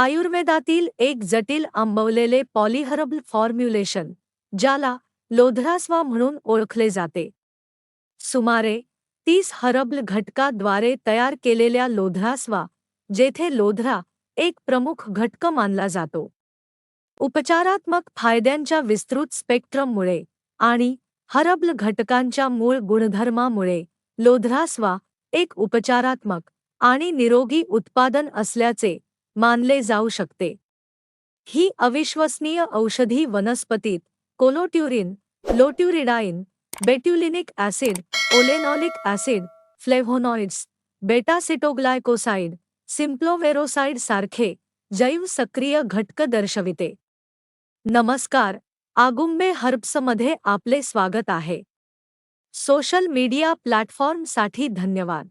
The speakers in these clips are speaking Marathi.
आयुर्वेदातील एक जटिल आंबवलेले पॉलिहर्बल फॉर्म्युलेशन ज्याला लोधरास्वा म्हणून ओळखले जाते. सुमारे तीस हर्बल घटकाद्वारे तयार केलेल्या लोधरास्वा जेथे लोधरा एक प्रमुख घटक मानला जातो. उपचारात्मक फायद्यांच्या विस्तृत स्पेक्ट्रममुळे आणि हर्बल घटकांच्या मूळ गुणधर्मामुळे लोधरास्वा एक उपचारात्मक आणि निरोगी उत्पादन असल्याचे मानले जाऊ शकते. ही अविश्वसनीय औषधी वनस्पतीत कोलोट्युरिन, लोट्युरिडाइन, betulinic acid, oleanolic acid, flavonoids, बेटासिटोग्लायकोसाइड सिम्प्लोवेरोसाइड सारखे जैव सक्रिय घटक दर्शविते. नमस्कार, आगुंबे हर्ब्समध्ये आपले स्वागत आहे. सोशल मीडिया प्लॅटफॉर्मसाठी धन्यवाद.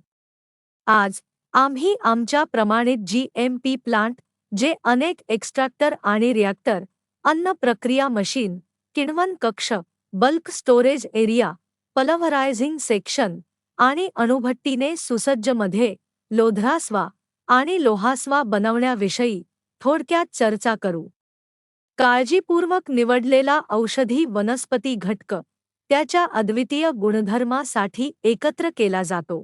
आज आम्ही आमच्या प्रमाणित जी एम पी प्लांट जे अनेक एक्स्ट्रॅक्टर आणि रिॲक्टर अन्न प्रक्रिया मशीन किण्वन कक्ष bulk storage area pulverising section आणि अणुभट्टीने सुसज्जमध्ये लोधरास्वा आणि लोहास्वा बनवण्याविषयी थोडक्यात चर्चा करू. काळजीपूर्वक निवडलेला औषधी वनस्पती घटक त्याच्या अद्वितीय गुणधर्मासाठी एकत्र केला जातो.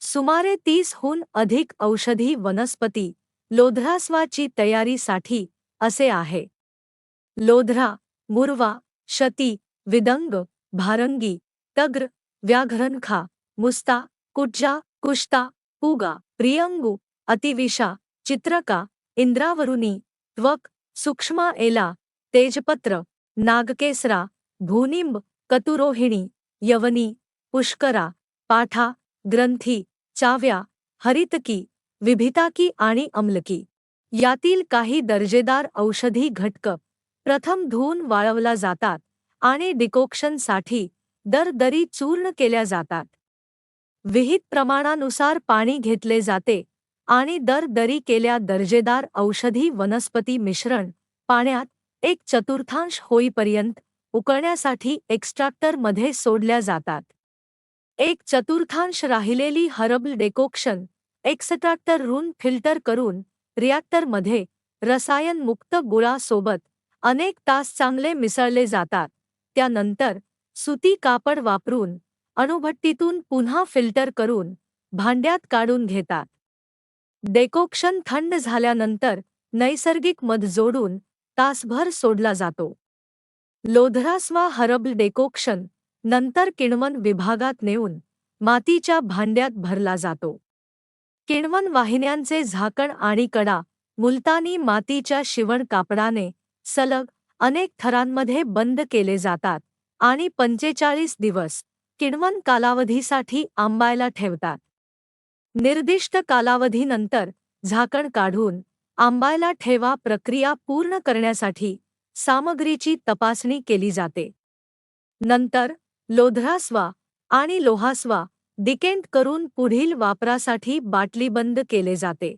सुमारे तीसहून अधिक औषधी वनस्पती लोधरास्वाची तयारीसाठी असे आहे. लोधरा, मुरवा, शती, विदंग, भारंगी, तग्र, व्याघ्रनखा, मुस्ता, कुज्जा, कुष्ता, पुगा, प्रियंगू अतिविशा चित्रका इंद्रावरुणी त्वक, सूक्ष्मा एला, तेजपत्र, नागकेसरा, भूनिंब, कतुरोहिणी, यवनी, पुष्करा, पाठा, ग्रंथी चाव्या हरितकी विभिताकी आणि अम्लकी. यातील काही दर्जेदार औषधी घटक. प्रथम धुवून वाळवला जातात आणि डिकोक्शनसाठी दरदरी चूर्ण केल्या जातात. विहित प्रमाणानुसार पाणी घेतले जाते आणि दरदरी केल्या दर्जेदार औषधी वनस्पती मिश्रण पाण्यात एक चतुर्थांश होईपर्यंत उकळण्यासाठी एक्स्ट्रॅक्टरमध्ये सोडल्या जातात. एक चतुर्थांश राहिलेली हरबल डेकोक्शन, एक्स्ट्रॅक्टर रून फ़िल्टर करून रिॲक्टरमध्ये रसायनमुक्त गुळासोबत अनेक तास चांगले मिसळले जातात. त्यानंतर सुती कापड वापरून अणुभट्टीतून पुन्हा फ़िल्टर करून भांड्यात काढून घेतात. डेकोक्शन थंड झाल्यानंतर नैसर्गिक मध जोडून तासभर सोडला जातो. लोधरास्वा हरबल डेकोक्शन नंतर किण्वन विभागात नेऊन मातीच्या भांड्यात भरला जातो. किण्वन वाहिन्यांचे झाकण आणि कडा मुलतानी मातीच्या शिवण कापडाने सलग अनेक थरांमध्ये बंद केले जातात आणि पंचेचाळीस दिवस किण्वन कालावधीसाठी आंबायला ठेवतात. निर्दिष्ट कालावधीनंतर झाकण काढून आंबायला ठेवा प्रक्रिया पूर्ण करण्यासाठी सामग्रीची तपासणी केली जाते. नंतर लोधरास्वा आणि लोहास्वा डिकेंट करून पुढील वापरासाठी बाटलीबंद केले जाते.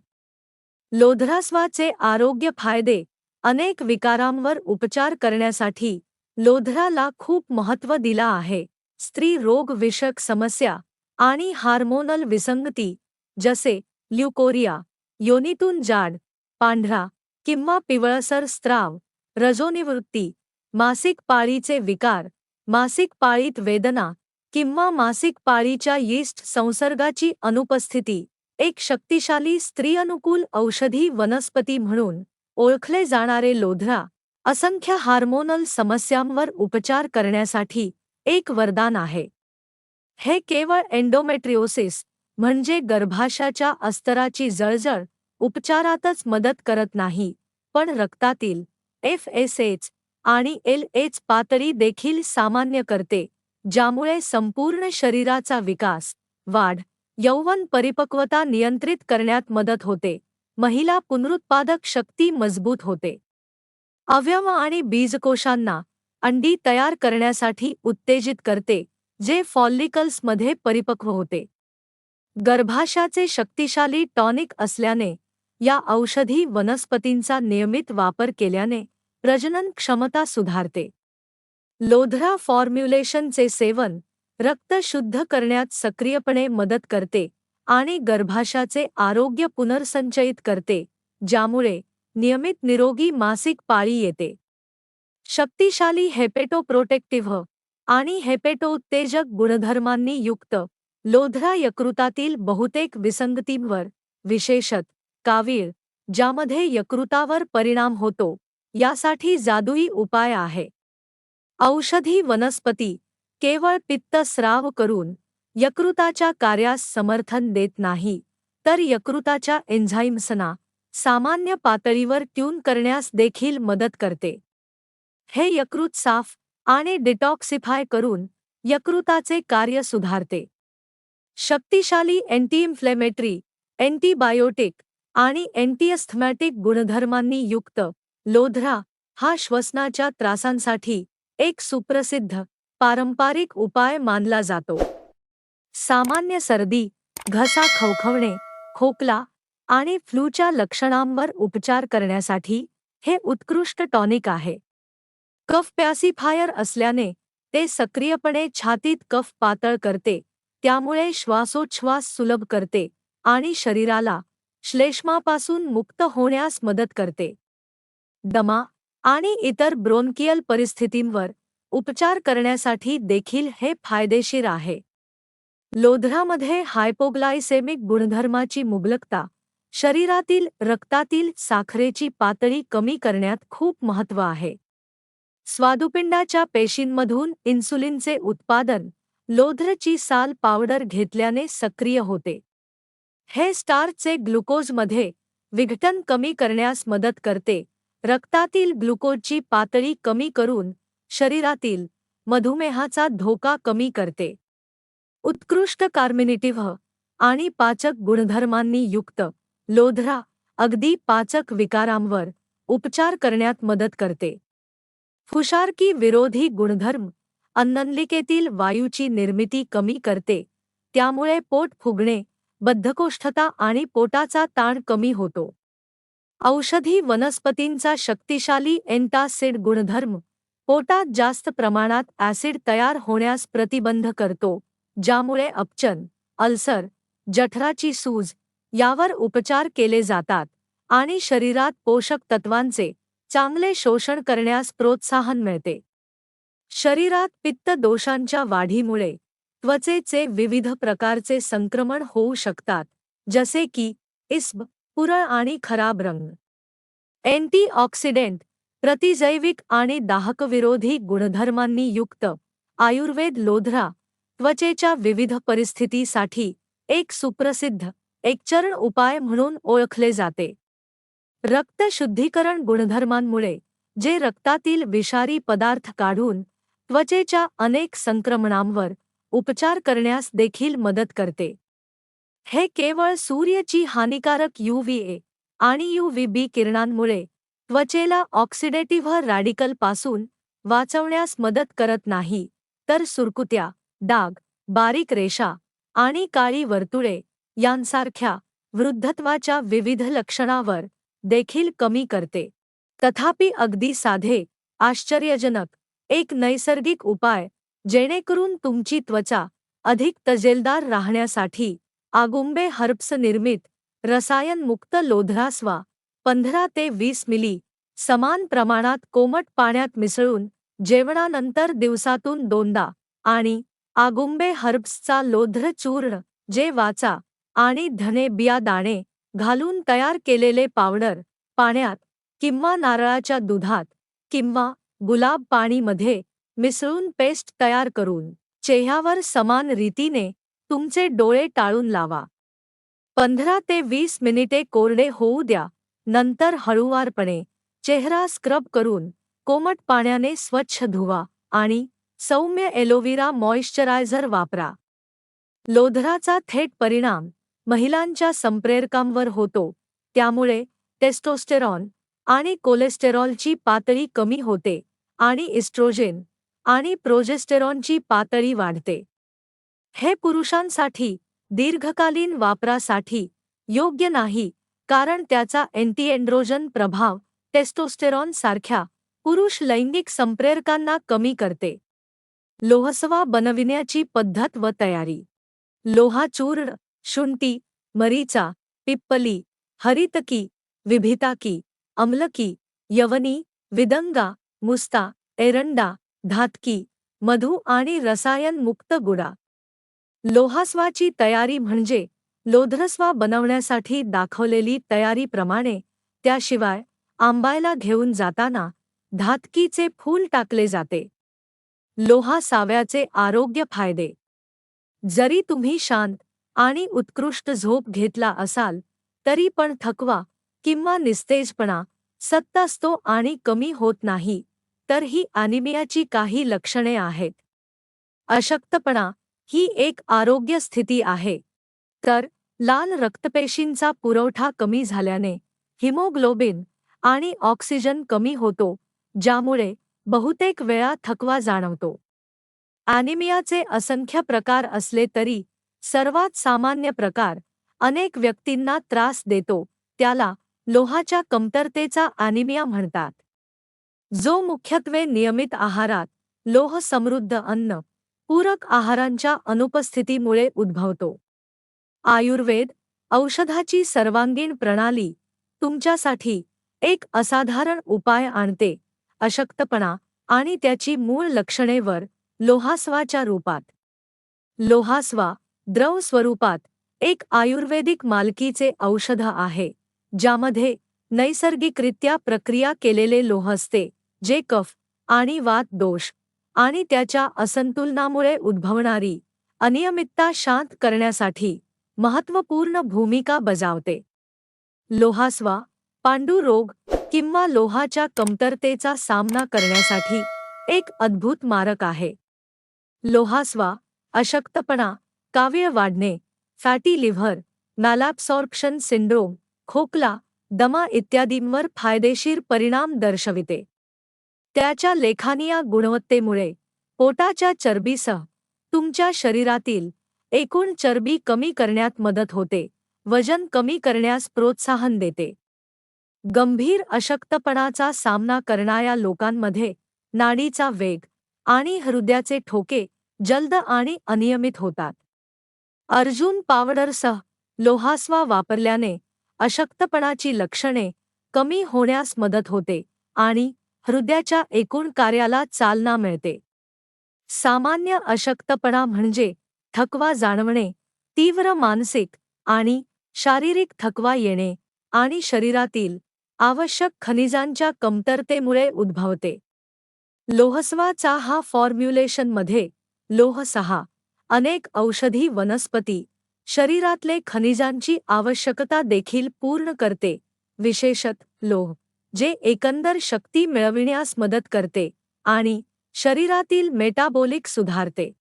लोधरास्वाचे आरोग्य फायदे अनेक विकारांवर उपचार करण्यासाठी लोधराला खूप महत्त्व दिला आहे. स्त्री रोगविषयक समस्या आणि हार्मोनल विसंगती जसे ल्युकोरिया योनीतून जाड पांढरा किंवा पिवळसर स्त्राव रजोनिवृत्ती मासिक पाळीचे विकार मासिक पाळीत वेदना किंवा मासिक पाळीच्या यीस्ट संसर्गाची अनुपस्थिती. एक शक्तिशाली स्त्रीअनुकूल औषधी वनस्पती म्हणून ओळखले जाणारे लोधरा असंख्य हार्मोनल समस्यांवर उपचार करण्यासाठी एक वरदान आहे. हे केवळ एन्डोमेट्रिओसिस म्हणजे गर्भाशयाच्या अस्तराची जळजळ उपचारातच मदत करत नाही पण रक्तातील एफ एस एच आणि एल एच पातळी देखील सामान्य करते ज्यामुळे संपूर्ण शरीराचा विकास वाढ यौवन परिपक्वता नियंत्रित करण्यात मदत होते. महिला पुनरुत्पादक शक्ती मजबूत होते. अवयव आणि बीजकोशांना अंडी तयार करण्यासाठी उत्तेजित करते जे फॉलिकल्समध्ये परिपक्व होते. गर्भाशयाचे शक्तिशाली टॉनिक असल्याने या औषधी वनस्पतींचा नियमित वापर केल्याने प्रजनन क्षमता सुधारते. लोधरा फॉर्म्युलेशनचे सेवन रक्त शुद्ध करण्यात सक्रियपणे मदत करते आणि गर्भाशयाचे आरोग्य पुनर्संचयित करते ज्यामुळे नियमित निरोगी मासिक पाळी येते. शक्तिशाली हेपेटोप्रोटेक्टिव्ह आणि हेपेटोत्तेजक गुणधर्मांनी युक्त लोधरा यकृतातील बहुतेक विसंगतींवर विशेषत कावीळ ज्यामध्ये यकृतावर परिणाम होतो. यासाठी जादुई उपाय आहे. औषधी वनस्पती केवळ पित्त स्राव करून यकृताच्या कार्यास समर्थन देत नाही तर यकृताच्या एन्झाईम्सना सामान्य पातळीवर ट्यून करण्यास देखील मदत करते. हे यकृत साफ आणि डिटॉक्सिफाय करून यकृताचे कार्य सुधारते. शक्तिशाली अँटीइन्फ्लेमेटरी अँटीबायोटिक आणि अँटीअस्थमॅटिक गुणधर्मांनी युक्त लोधरा हा श्वसनाच्या त्रासांसाठी एक सुप्रसिद्ध पारंपरिक उपाय मानला जातो. सामान्य सर्दी घसा खवखवणे खोकला आणि फ्लूच्या लक्षणांवर उपचार करण्यासाठी हे उत्कृष्ट टॉनिक आहे. कफ पॅसिफायर असल्याने ते सक्रियपणे छातीत कफ पातळ करते त्यामुळे श्वासोच्छ्वास सुलभ करते आणि शरीराला श्लेष्मापासून मुक्त होण्यास मदत करते. दमा आणि इतर ब्रोन्कियल परिस्थितींवर उपचार करण्यासाठी देखील हे फायदेशीर आहे. लोधरामध्ये हायपोग्लायसेमिक गुणधर्माची मुबलकता शरीरातील रक्तातील साखरेची पातळी कमी करण्यात खूप महत्त्व आहे. स्वादुपिंडाच्या पेशींमधून इन्सुलिनचे उत्पादन लोध्रची साल पावडर घेतल्याने सक्रिय होते. हे स्टारचे ग्लुकोजमध्ये विघटन कमी करण्यास मदत करते रक्तातील ग्लुकोजची पातळी कमी करून शरीरातील मधुमेहाचा धोका कमी करते. उत्कृष्ट कार्मिनिटिव्ह आणि पाचक गुणधर्मांनी युक्त लोधरा अगदी पाचक विकारांवर उपचार करण्यात मदत करते. फुशारकी विरोधी गुणधर्म अन्ननलिकेतील वायूची निर्मिती कमी करते त्यामुळे पोट फुगणे बद्धकोष्ठता आणि पोटाचा ताण कमी होतो. औषधी वनस्पतींचा शक्तिशाली एन्टासिड गुणधर्म पोटात जास्त प्रमाणात ॲसिड तयार होण्यास प्रतिबंध करतो ज्यामुळे अपचन अल्सर जठराची सूज यावर उपचार केले जातात आणि शरीरात पोषक तत्वांचे चांगले शोषण करण्यास प्रोत्साहन मिळते. शरीरात पित्त दोषांच्या वाढीमुळे त्वचेचे विविध प्रकारचे संक्रमण होऊ शकतात जसे की इस्ब पुरळ आणि खराब रंग. अँटीऑक्सिडेंट प्रतिजैविक आणि दाहकविरोधी गुणधर्मांनी युक्त आयुर्वेद लोधरा त्वचेच्या विविध परिस्थितीसाठी एक सुप्रसिद्ध एकचरण उपाय म्हणून ओळखले जाते. रक्त शुद्धीकरण गुणधर्मांमुळे जे रक्तातील विषारी पदार्थ काढून त्वचेच्या अनेक संक्रमणांवर उपचार करण्यास देखील मदत करते. हे केवळ सूर्यची हानिकारक यूव्हीए आणि यूव्ही बी किरणांमुळे त्वचेला ऑक्सिडेटिव्ह रॅडिकलपासून वाचवण्यास मदत करत नाही तर सुरकुत्या डाग बारीक रेषा आणि काळी वर्तुळे यांसारख्या वृद्धत्वाच्या विविध लक्षणावर देखील कमी करते. तथापि अगदी साधे आश्चर्यजनक एक नैसर्गिक उपाय जेणेकरून तुमची त्वचा अधिक तजेलदार राहण्यासाठी आगुंबे हर्ब्स निर्मित रसायनमुक्त लोधरास्वा पंधरा ते वीस मिली समान प्रमाणात कोमट पाण्यात मिसळून जेवणानंतर दिवसातून दोनदा आणि आगुंबे हर्ब्सचा लोध्र चूर्ण जे वाचा आणि धने बिया दाणे घालून तयार केलेले पावडर पाण्यात किंवा नारळाच्या दुधात किंवा गुलाब पाणीमध्ये मिसळून पेस्ट तयार करून चेह्यावर समान रीतीने तुमचे डोळे टाळून लावा. पंधरा ते वीस मिनिटे कोरडे होऊ द्या. नंतर हळूवारपणे चेहरा स्क्रब करून कोमट पाण्याने स्वच्छ धुवा आणि सौम्य एलोविरा मॉइश्चरायझर वापरा. लोधराचा थेट परिणाम महिलांच्या संप्रेरकांवर होतो. त्यामुळे टेस्टोस्टेरॉन आणि कोलेस्टेरॉलची पातळी कमी होते आणि इस्ट्रोजेन आणि प्रोजेस्टेरॉनची पातळी वाढते. हे पुरुषांसाठी दीर्घकालीन वापरासाठी योग्य नाही कारण त्याचा अँटीएन्ड्रोजन प्रभाव टेस्टोस्टेरॉन सारख्या पुरुष लैंगिक संप्रेरकांना कमी करते. लोहसवा बनविण्याची पद्धत व तयारी. लोहाचूर्ण शुंटी मरीचा पिप्पली हरितकी विभिताकी अमलकी यवनी विदंगा मुस्ता एरंडा धातकी मधु आणि रसायन मुक्त गुडा. लोहास्वाची तयारी म्हणजे लोध्रस्वा बनवण्यासाठी दाखवलेली तयारीप्रमाणे त्याशिवाय आंबायला घेऊन जाताना धातकीचे फूल टाकले जाते. लोहा साव्याचे आरोग्य फायदे. जरी तुम्ही शांत आणि उत्कृष्ट झोप घेतला असाल तरी पण थकवा किंवा निस्तेजपणा सत्त असतो आणि कमी होत नाही तर ही ॲनिमियाची काही लक्षणे आहेत. अशक्तपणा ही एक आरोग्य स्थिती आहे. तर लाल रक्तपेशींचा पुरवठा कमी झाल्याने हिमोग्लोबिन आणि ऑक्सिजन कमी होतो ज्यामुळे बहुतेक वेळा थकवा जाणवतो. ॲनिमियाचे असंख्य प्रकार असले तरी सर्वात सामान्य प्रकार अनेक व्यक्तींना त्रास देतो त्याला लोहाच्या कमतरतेचा ॲनिमिया म्हणतात. जो मुख्यत्वे नियमित आहारात लोह समृद्ध अन्न पूरक आहारांच्या अनुपस्थितीमुळे उद्भवतो. आयुर्वेद औषधाची सर्वांगीण प्रणाली तुमच्यासाठी एक असाधारण उपाय आणते अशक्तपणा आणि त्याची मूळ लक्षणेवर लोहास्वाच्या रूपात. लोहास्वा द्रव स्वरूपात एक आयुर्वेदिक मालकीचे औषध आहे ज्यामध्ये नैसर्गिकरित्या प्रक्रिया केलेले लोह असते जे कफ आणि वात दोष आणि त्याच्या असंतुलनामुळे उद्भवणारी अनियमितता शांत करण्यासाठी महत्त्वपूर्ण भूमिका बजावते. लोहास्वा पांडुरोग किंवा लोहाच्या कमतरतेचा सामना करण्यासाठी एक अद्भुत मारक आहे. लोहास्वा अशक्तपणा काव्य वाढणे फॅटी लिव्हर मॅलॅब्सॉर्प्शन सिंड्रोम खोकला दमा इत्यादींवर फायदेशीर परिणाम दर्शविते. त्याच्या लेखानिया गुणवत्तेमुळे पोटाच्या चरबीसह तुमच्या शरीरातील एकूण चरबी कमी करण्यात मदत होते वजन कमी करण्यास प्रोत्साहन देते. गंभीर अशक्तपणाचा सामना करणाऱ्या लोकांमध्ये नाडीचा वेग आणि हृदयाचे ठोके जलद आणि अनियमित होतात. अर्जुन पावडरसह लोहास्वा वापरल्याने अशक्तपणाची लक्षणे कमी होण्यास मदत होते आणि हृदयाच्या एकूण कार्याला चालना मिळते. सामान्य अशक्तपणा म्हणजे थकवा जाणवणे तीव्र मानसिक आणि शारीरिक थकवा येणे आणि शरीरातील आवश्यक खनिजांच्या कमतरतेमुळे उद्भवते. लोहस्वाचा हा फॉर्म्युलेशनमध्ये लोह सहा अनेक औषधी वनस्पती शरीरातले खनिजांची आवश्यकता देखील पूर्ण करते विशेषत लोह. जे एकंदर शक्ती मिळविण्यास मदत करते आणि शरीरातील मेटाबोलिक सुधारते.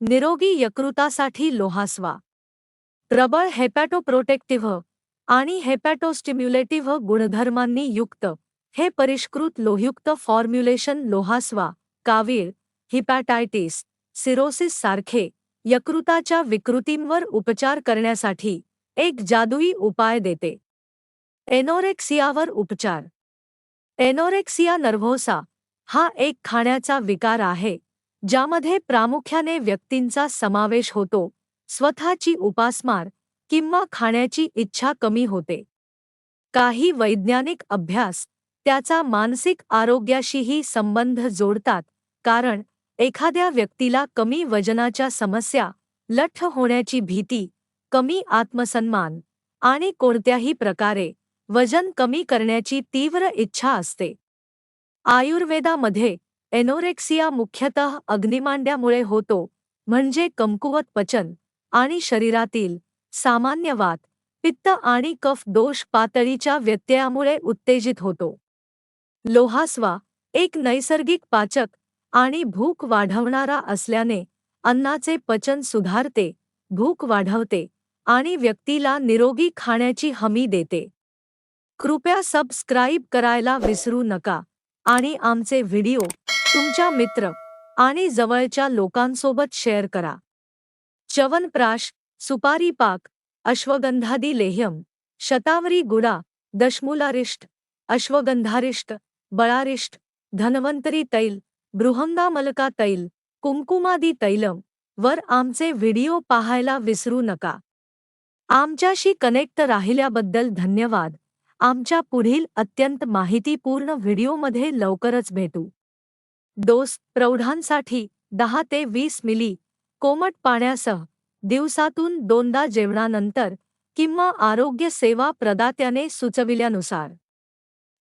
निरोगी यकृतासाठी लोहास्वा प्रबळ हेपॅटोप्रोटेक्टिव्ह आणि हेपॅटोस्टिम्युलेटिव्ह गुणधर्मांनी युक्त. हे परिष्कृत लोहयुक्त फॉर्म्युलेशन लोहास्वा कावीळ हिपॅटायटिस सिरोसिस सारखे यकृताच्या विकृतींवर उपचार करण्यासाठी एक जादुई उपाय देते. एनोरेक्सियावर उपचार. एनोरेक्सिया नर्व्होसा हा एक खाण्याचा विकार आहे ज्यामध्ये प्रामुख्याने व्यक्तींचा समावेश होतो स्वतःची उपासमार किंवा खाण्याची इच्छा कमी होते. काही वैज्ञानिक अभ्यास त्याचा मानसिक आरोग्याशीही संबंध जोडतात कारण एखाद्या व्यक्तीला कमी वजनाच्या समस्या लठ्ठ होण्याची भीती कमी आत्मसन्मान आणि कोणत्याही प्रकारे वजन कमी करण्याची तीव्र इच्छा असते. आयुर्वेदामध्ये एनोरेक्सिया मुख्यतः अग्निमांड्यामुळे होतो म्हणजे कमकुवत पचन आणि शरीरातील सामान्य वात पित्त आणि कफ दोष पातळीच्या व्यत्ययामुळे उत्तेजित होतो. लोहास्वा एक नैसर्गिक पाचक आणि भूक वाढवणारा असल्याने अन्नाचे पचन सुधारते भूक वाढवते आणि व्यक्तीला निरोगी खाण्याची हमी देते. कृपया सबस्क्राईब करायला विसरू नका. आणि आमचे व्हिडिओ तुमच्या मित्र आणि जवळच्या लोकांसोबत शेअर करा. च्यवनप्राश सुपारी पाक अश्वगंधादी लेह्यम शतावरी गुडा दशमुलारिष्ट अश्वगंधारिष्ट बळारिष्ट धन्वंतरी तैल बृहंगामलका तैल कुंकुमादी तैलम वर आमचे व्हिडिओ पाहायला विसरू नका. आमच्याशी कनेक्ट राहिल्याबद्दल धन्यवाद. आमच्या पुढील अत्यंत माहितीपूर्ण व्हिडिओमध्ये लवकरच भेटू. डोस प्रौढांसाठी दहा ते वीस मिली कोमट पाण्यासह दिवसातून दोनदा जेवणानंतर किंवा आरोग्य सेवा प्रदात्याने सुचविल्यानुसार.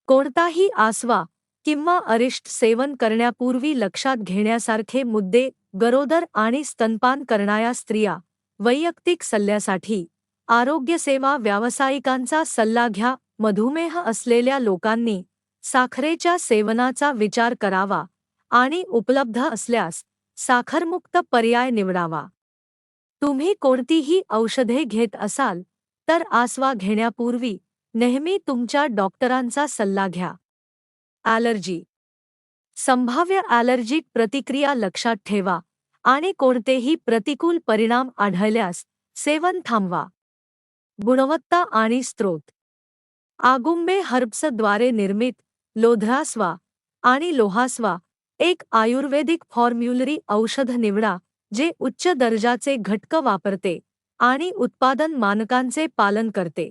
कोणताही आसवा किंवा अरिष्ट सेवन करण्यापूर्वी लक्षात घेण्यासारखे मुद्दे गरोदर आणि स्तनपान करणाऱ्या स्त्रिया वैयक्तिक सल्ल्यासाठी आरोग्यसेवा व्यावसायिकांचा सल्ला घ्या. मधुमेह असलेल्या लोकांनी साखरेच्या सेवनाचा विचार करावा आणि उपलब्ध असल्यास साखरमुक्त पर्याय निवडावा. तुम्ही कोणतीही औषधे घेत असाल तर आसवा घेण्यापूर्वी नेहमी तुमच्या डॉक्टरांचा सल्ला घ्या. ॲलर्जी. संभाव्य ॲलर्जिक प्रतिक्रिया लक्षात ठेवा आणि कोणतेही प्रतिकूल परिणाम आढळल्यास सेवन थांबवा. गुणवत्ता आणि स्त्रोत. आगुंबे हर्ब्सद्वारे निर्मित लोध्रास्वा आणि लोहास्वा एक आयुर्वेदिक फॉर्म्युलरी औषध निवडा जे उच्च दर्जाचे घटक वापरते आणि उत्पादन मानकांचे पालन करते.